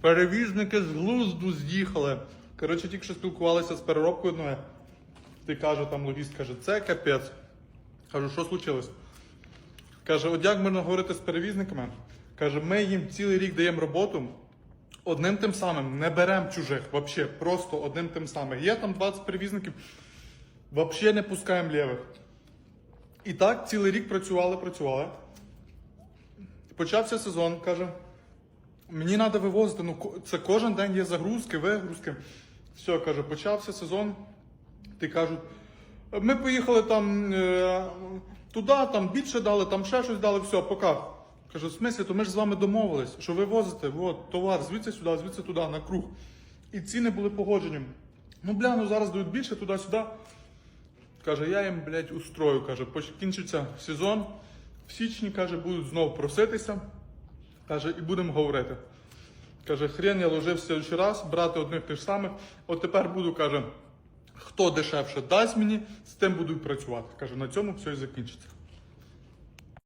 Перевізники з глузду з'їхали. Коротше, тільки що спілкувалися з переробкою одною. Ти каже, там логіст каже, це капець. Кажу, що случилось? Каже, от як можна говорити з перевізниками? Каже, ми їм цілий рік даємо роботу, одним тим самим не беремо чужих, взагалі, просто одним тим самим. Є там 20 перевізників, взагалі не пускаємо лівих. І так цілий рік працювали, працювали. Почався сезон, каже. Мені треба вивозити, ну це кожен день є загрузки, вигрузки. Все, каже, почався сезон. Ти кажуть, ми поїхали там е, туди, там більше дали, там ще щось дали, все, пока. Кажу, в смислі, то ми ж з вами домовились, що ви возите от, товар звідси сюди, звідси туди, на круг. І ціни були погоджені. Ну, бля, ну зараз дають більше туди-сюди. Каже, я їм, блядь, устрою. Каже, покінчиться сезон. В січні, каже, будуть знову проситися. Каже, і будемо говорити. Каже, хрен я ложив в раз, брати одних тих самих. От тепер буду, каже, хто дешевше дасть мені, з тим буду працювати. Каже, на цьому все і закінчиться.